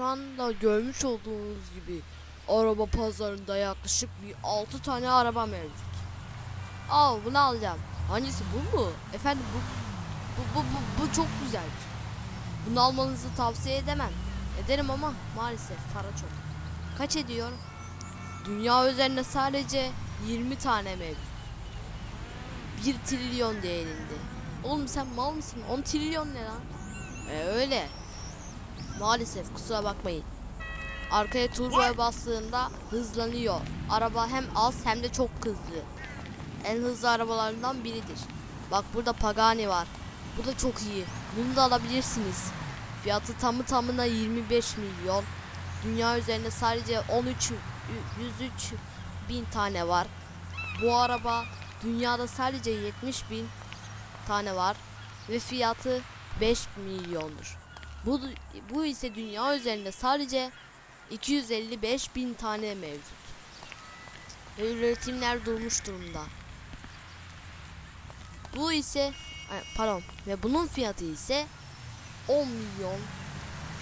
şu anda görmüş olduğunuz gibi araba pazarında yaklaşık bir 6 tane araba mevcut. Al bunu alacağım. Hangisi bu mu? Efendim bu bu, bu, bu, bu çok güzel. Bunu almanızı tavsiye edemem. Ederim ama maalesef para çok. Kaç ediyor? Dünya üzerinde sadece 20 tane mevcut. 1 trilyon değerinde. Oğlum sen mal mısın? 10 trilyon ne lan? E öyle. Maalesef kusura bakmayın. Arkaya turboya bastığında hızlanıyor. Araba hem az hem de çok hızlı. En hızlı arabalarından biridir. Bak burada Pagani var. Bu da çok iyi. Bunu da alabilirsiniz. Fiyatı tamı tamına 25 milyon. Dünya üzerinde sadece 13 103 bin tane var. Bu araba dünyada sadece 70 bin tane var ve fiyatı 5 milyondur. Bu, bu ise dünya üzerinde sadece 255 bin tane mevcut. Ve üretimler durmuş durumda. Bu ise pardon ve bunun fiyatı ise 10 milyon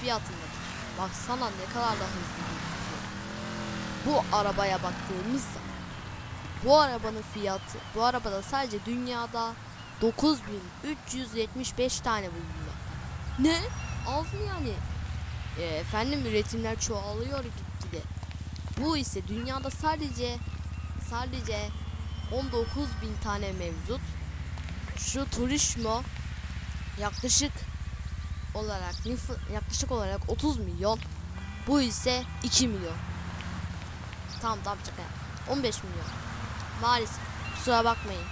fiyatındadır. Baksana ne kadar da hızlı gözüküyor. Bu arabaya baktığımız zaman bu arabanın fiyatı bu arabada sadece dünyada 9375 tane bulunuyor. Ne? Mı yani? E, efendim üretimler çoğalıyor gitgide. Bu ise dünyada sadece sadece 19 bin tane mevcut. Şu Turismo yaklaşık olarak yaklaşık olarak 30 milyon. Bu ise 2 milyon. Tamam tamam şaka yap. 15 milyon. Maalesef kusura bakmayın.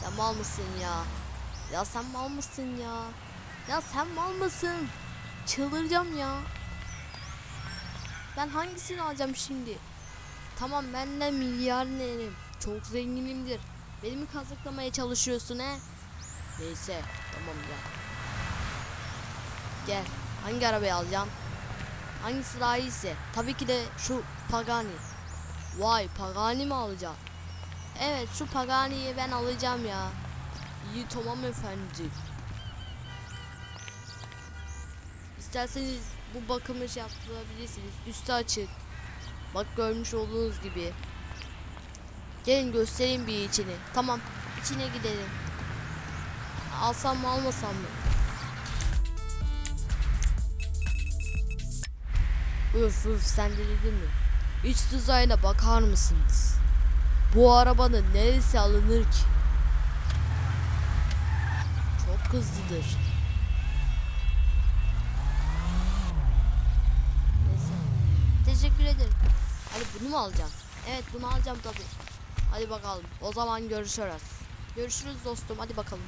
Sen mal mısın ya? Ya sen mal mısın ya? Ya sen mal mısın? Çıldıracağım ya. Ben hangisini alacağım şimdi? Tamam ben de milyarderim. Çok zenginimdir. Beni mi kazıklamaya çalışıyorsun he? Neyse tamam ya. Gel. Hangi arabayı alacağım? Hangisi daha iyiyse? Tabii ki de şu Pagani. Vay Pagani mi alacağım? Evet şu Pagani'yi ben alacağım ya. İyi tamam efendi. İsterseniz bu bakımı şey yaptırabilirsiniz. Üstü açık. Bak görmüş olduğunuz gibi. Gelin göstereyim bir içini. Tamam içine gidelim. Alsam mı almasam mı? Üf üf sen delirdin mi? İç dizayn'a bakar mısınız? Bu arabanın neresi alınır ki? Hızlıdır. Teşekkür ederim. Hadi bunu mu alacağım? Evet bunu alacağım tabii. Hadi bakalım. O zaman görüşürüz. Görüşürüz dostum. Hadi bakalım.